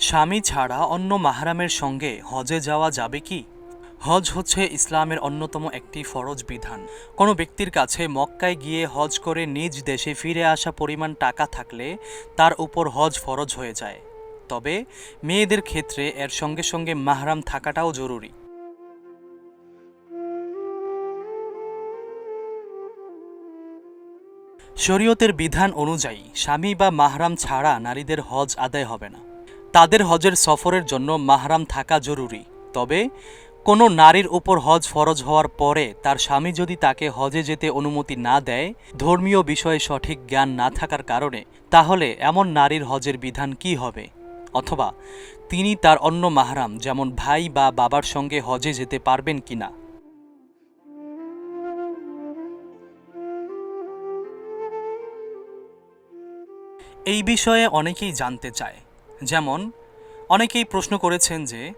স্বামী ছাড়া অন্য মাহরামের সঙ্গে হজে যাওয়া যাবে কি? হজ হচ্ছে ইসলামের অন্যতম একটি ফরজ বিধান। কোনো ব্যক্তির কাছে মক্কায় গিয়ে হজ করে নিজ দেশে ফিরে আসা পরিমাণ টাকা থাকলে তার উপর হজ ফরজ হয়ে যায়। তবে মেয়েদের ক্ষেত্রে এর সঙ্গে সঙ্গে মাহরাম থাকাটাও জরুরি। শরীয়তের বিধান অনুযায়ী স্বামী বা মাহরাম ছাড়া নারীদের হজ আদায় হবে না। তাদের হজের সফরের জন্য মাহরাম থাকা জরুরি। তবে, কোনো নারীর ওপর হজ ফরজ হওয়ার পরে তার স্বামী যদি তাকে হজে যেতে অনুমতি না দেয়, ধর্মীয় বিষয়ে সঠিক জ্ঞান না থাকার কারণে, তাহলে এমন নারীর হজের বিধান কি হবে? অথবা, তিনি তার অন্য মাহরাম, যেমন ভাই বা বাবার সঙ্গে হজে যেতে পারবেন কিনা? এই বিষয়ে অনেকেই জানতে চায়। যেমন, অনেকেই প্রশ্ন করেছেন যে,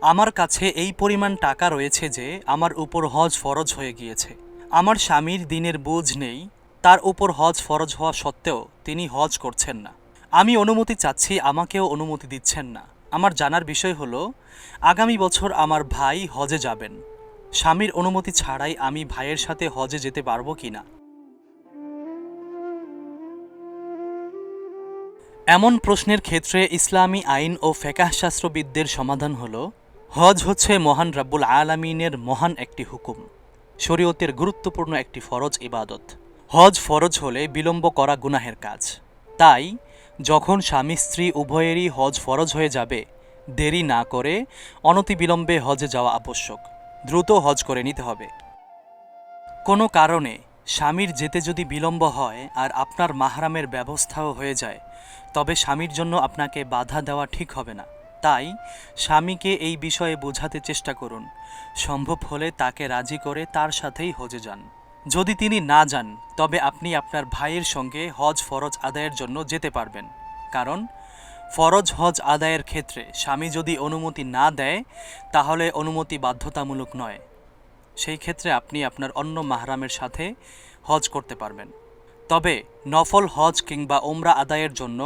আমার কাছে এই পরিমাণ টাকা রয়েছে যে আমার উপর হজ ফরজ হয়ে গিয়েছে। আমার স্বামীর দিনের বোঝ নেই, তার উপর হজ ফরজ হওয়া সত্ত্বেও তিনি হজ করছেন না। আমি অনুমতি চাচ্ছি, আমাকেও অনুমতি দিচ্ছেন না। আমার জানার বিষয় হলো, আগামী বছর আমার ভাই হজে যাবেন। স্বামীর অনুমতি ছাড়াই আমি ভাইয়ের সাথে হজে যেতে পারব কিনা? এমন প্রশ্নের ক্ষেত্রে ইসলামী আইন ও ফেকাহ শাস্ত্রবিদদের সমাধান হল, হজ হচ্ছে মহান রাব্বুল আলামিনের মহান একটি হুকুম, শরীয়তের গুরুত্বপূর্ণ একটি ফরজ ইবাদত। হজ ফরজ হলে বিলম্ব করা গুনাহের কাজ। তাই, যখন স্বামী স্ত্রী উভয়েরই হজ ফরজ হয়ে যাবে, দেরি না করে অনতিবিলম্বে হজে যাওয়া আবশ্যক। দ্রুত হজ করে নিতে হবে। কোনো কারণে স্বামীর যেতে যদি বিলম্ব হয় আর আপনার মাহরামের ব্যবস্থাও হয়ে যায়, তবে স্বামীর জন্য আপনাকে বাধা দেওয়া ঠিক হবে না। তাই স্বামীকে এই বিষয়ে বোঝাতে চেষ্টা করুন। সম্ভব হলে তাকে রাজি করে তার সাথেই হজে যান। যদি তিনি না যান, তবে আপনি আপনার ভাইয়ের সঙ্গে হজ ফরজ আদায়ের জন্য যেতে পারবেন। কারণ, ফরজ হজ আদায়ের ক্ষেত্রে স্বামী যদি অনুমতি না দেয়, তাহলে অনুমতি বাধ্যতামূলক নয়। সেই ক্ষেত্রে আপনি আপনার অন্য মাহরামের সাথে হজ করতে পারবেন। তবে নফল হজ কিংবা ওমরা আদায়ের জন্য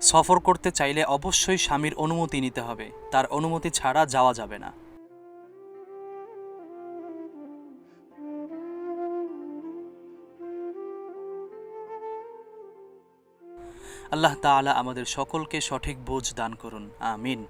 সফর করতে চাইলে অবশ্যই স্বামীর অনুমতি নিতে হবে। তার অনুমতি ছাড়া যাওয়া যাবে না। আল্লাহ তাআলা আমাদের সকলকে সঠিক বোঝ দান করুন। আমিন।